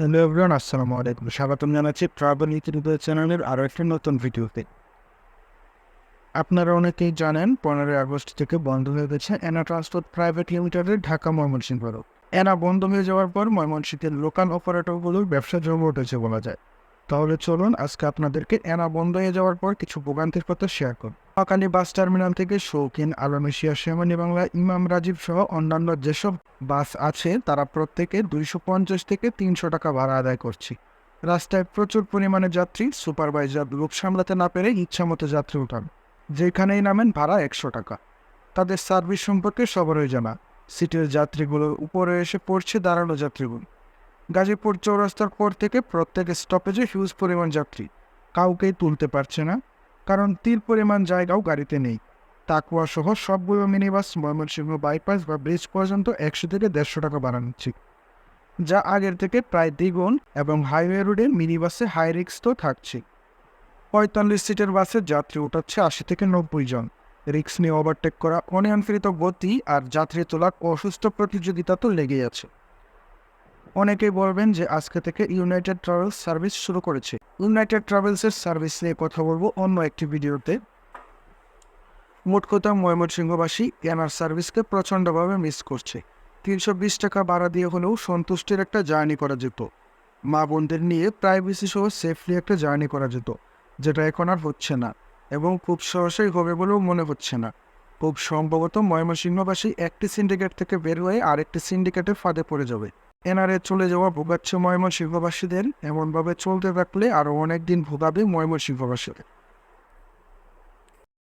Hello everyone, আসসালামু আলাইকুম। স্বাগতম জানাচ্ছি ট্রাভেল ইতিরুদের চ্যানেলের আরও একটি নতুন ভিডিওতে। আপনারা অনেকেই জানেন, পনেরোই আগস্ট থেকে বন্ধ হয়ে গেছে এনা ট্রান্সপোর্ট প্রাইভেট লিমিটেডের ঢাকা ময়মনসিংহ রোড এনা বন্ধ হয়ে যাওয়ার পর ময়মনসিংহের লোকাল অপারেটরগুলোর ব্যবসা জমে উঠেছে বলা যায়। তাহলে চলুন আজকে আপনাদেরকে এনা বন্ধ হয়ে যাওয়ার পর কিছু ভোগান্তির কথা শেয়ার করুন মহাকালী বাস টার্মিনাল থেকে শৌখিন, আলমেশিয়া সেমানি বাংলা ইমাম রাজীব সহ অন্যান্য যেসব বাস আছে, তারা প্রত্যেকে দুইশো পঞ্চাশ থেকে তিনশো টাকা ভাড়া আদায় করছি। রাস্তায় প্রচুর পরিমাণে যাত্রী সুপারভাইজার লোক সামলাতে না পেরে ইচ্ছামতো যাত্রী উঠান। যেখানেই নামেন ভাড়া একশো টাকা। তাদের সার্ভিস সম্পর্কে সবারই জানা। সিটের যাত্রীগুলো উপরে এসে পড়ছে দাঁড়ানো যাত্রীগুলো। গাজীপুর চৌরাস্তার পর থেকে প্রত্যেক স্টপেজে হিউজ পরিমাণ যাত্রী। কাউকেই তুলতে পারছে না, কারণ তীর পরিমাণ জায়গাও গাড়িতে নেই। তাকুয়া সহ সবগুলো মিনিবাস ময়মনসিংহ বাইপাস বা ব্রিজ পর্যন্ত একশো থেকে দেড়শো টাকা বাড়াচ্ছি যা আগের থেকে প্রায় দ্বিগুণ এবং হাইওয়ে রোডে মিনিবাসে হাই রিক্স তো থাকছে। পঁয়তাল্লিশ সিটের বাসে যাত্রী উঠাচ্ছে আশি থেকে নব্বই জন। রিক্স নিয়ে ওভারটেক করা অনিয়ন্ত্রিত গতি আর যাত্রী তোলার অসুস্থ প্রতিযোগিতা তো লেগেই আছে। অনেকেই বলবেন যে আজকে থেকে ইউনাইটেড ট্রাভেলস সার্ভিস শুরু করেছে। ইউনাইটেড ট্রাভেলসের সার্ভিস নিয়ে কথা বলব অন্য একটি ভিডিওতে। মোট কথা ময়মনসিংহবাসী এনার সার্ভিসকে প্রচণ্ডভাবে মিস করছে। তিনশো বিশ টাকা ভাড়া দিয়ে হলেও সন্তুষ্টির একটা জার্নি করা যেত। মা বোনদের নিয়ে প্রাইভেসি সহ সেফলি একটা জার্নি করা যেত, যেটা এখন আর হচ্ছে না এবং খুব সহজেই হবে বলেও মনে হচ্ছে না। খুব সম্ভবত ময়মনসিংহবাসী একটি সিন্ডিকেট থেকে বের হয়ে আরেকটি সিন্ডিকেটের ফাঁদে পড়ে যাবে। এনআরএ চলে যাওয়া ভোগাচ্ছে ময়মনসিংহবাসীদের এমনভাবে চলতে থাকলে আরও অনেক দিন ভোগাবে ময়মনসিংহবাসীদের